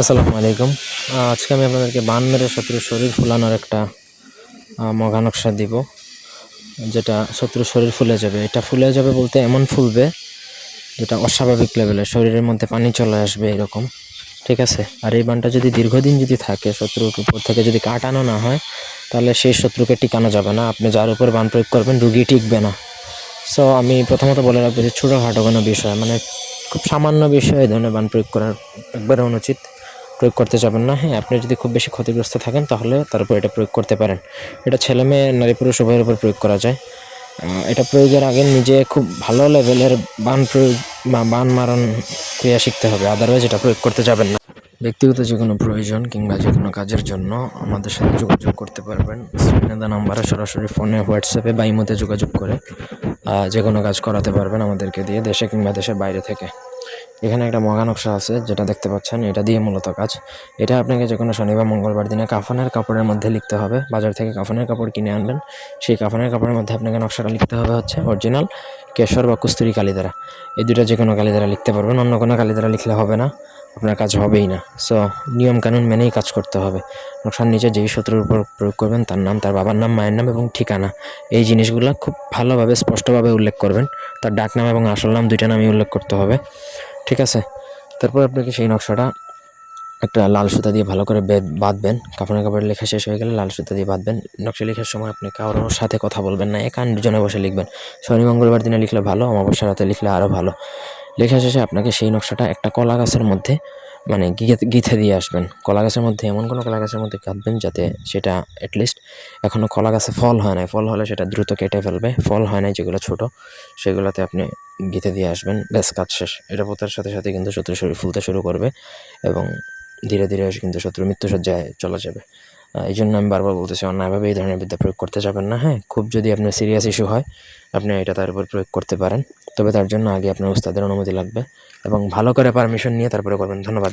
আসসালামু আলাইকুম। আজকে আমি আপনাদেরকে বান মেরে শত্রুর শরীর ফুলানোর একটা মগা নকশা দিব, যেটা শত্রুর শরীর ফুলে যাবে। এটা ফুলে যাবে বলতে এমন ফুলবে যেটা অস্বাভাবিক লেভেলের শরীরের মধ্যে পানি চলে আসবে এরকম। ঠিক আছে? আর এই বানটা যদি দীর্ঘদিন যদি থাকে, শত্রুর উপর থেকে যদি কাটানো না হয়, তাহলে সেই শত্রুকে টিকানো যাবে না। আপনি যার উপর বান প্রয়োগ করবেন, রুগী টিকবে না। সো আমি প্রথমত বলে রাখব যে ছোটোখাটো কোনো বিষয় মানে খুব সামান্য বিষয়ে ধরনের বান প্রয়োগ করার একবারে অনুচিত। প্রয়োগ করতে যাবেন না হ্যাঁ আপনি যদি খুব বেশি ক্ষতিগ্রস্ত থাকেন তাহলে তার উপর এটা প্রয়োগ করতে পারেন। এটা ছেলে মেয়ে, নারী পুরুষ, উভয়ের উপর প্রয়োগ করা যায়। এটা প্রয়োগের আগে নিজে খুব ভালো লেভেলের বান প্রয়োগ বা বান মারণ ক্রিয়া শিখতে হবে আদারওয়াইজ এটা প্রয়োগ করতে যাবেন না। ব্যক্তিগত যে কোনো প্রয়োজন কিংবা যে কোনো কাজের জন্য আমাদের সাথে যোগাযোগ করতে পারবেন। স্ক্রিনে দেওয়া নাম্বারে সরাসরি ফোনে, হোয়াটসঅ্যাপে বা ইমোতে যোগাযোগ করে যে কোনো কাজ করাতে পারবেন আমাদেরকে দিয়ে দেশে কিংবা দেশের বাইরে থেকে। এখানে একটা মগা নকশা আছে, যেটা দেখতে পাচ্ছেন, এটা দিয়ে মূলত কাজ। এটা আপনাকে যে কোনো শনি বা মঙ্গলবার দিনে কাফনের কাপড়ের মধ্যে লিখতে হবে। বাজার থেকে কাফনের কাপড় কিনে আনবেন। সেই কাফনের কাপড়ের মধ্যে আপনাকে নকশাটা লিখতে হবে হচ্ছে অরিজিনাল কেশর বা কুস্তুরি কালি দ্বারা এই দুটো যে কোনো কালি দ্বারা লিখতে পারবেন, অন্য কোনো কালি দ্বারা লিখলে হবে না, আপনার কাজ হবেই না। সো নিয়ম কানুন মেনেই কাজ করতে হবে। নকশার নিচে যেই শত্রুর উপর প্রয়োগ করবেন, তার নাম, তার বাবার নাম, মায়ের নাম এবং ঠিকানা। এই জিনিসগুলো খুব ভালোভাবে, স্পষ্টভাবে উল্লেখ করবেন। তার ডাক নাম এবং আসল নাম, দুইটা নামই উল্লেখ করতে হবে। ঠিক আছে? তারপর আপনাকে সেই নকশাটা একটা লাল সুতা দিয়ে ভালো করে বাঁধবেন। বাঁধবেন কাপড়ের কাপড় লেখা শেষ হয়ে গেলে লাল সুতা দিয়ে বাঁধবেন। নকশা লেখার সময় আপনি কারোর সাথে কথা বলবেন না একান দুজনে বসে লিখবেন। শনি, মঙ্গলবার দিনে লিখলে ভালো অমাবস্যা রাতে লিখলে আরও ভালো। লেখা শেষে আপনাকে সেই নকশাটা একটা কলা গাছের মধ্যে মানে গিথে দিয়ে আসবেন। কলা গাছের মধ্যে, এমন কোনো কলা গাছের মধ্যে কাঁদবেন যাতে সেটা অ্যাটলিস্ট এখনও কলা গাছে ফল হয় নাই। ফল হলে সেটা দ্রুত কেটে ফেলবে। ফল হয় নাই যেগুলো ছোট, সেগুলোতে আপনি গিথে দিয়ে আসবেন। ব্যাস, কাজ শেষ। এটা পোতার সাথে সাথে কিন্তু শত্রু শরীর ফুলতে শুরু করবে এবং ধীরে ধীরে কিন্তু শত্রু মৃত্যুসজ্জায় চলে যাবে। এই জন্য আমি বারবার বলতেছি অন্যায়ভাবে এই ধরনের বিদ্যা প্রয়োগ করতে যাবেন না। হ্যাঁ খুব যদি আপনার সিরিয়াস ইস্যু হয়, আপনি এটা তার উপর প্রয়োগ করতে পারেন। তবে তার জন্য আগে আপনার উস্তাদের অনুমতি লাগবে এবং ভালো করে পারমিশন নিয়ে তারপরে করবেন। ধন্যবাদ।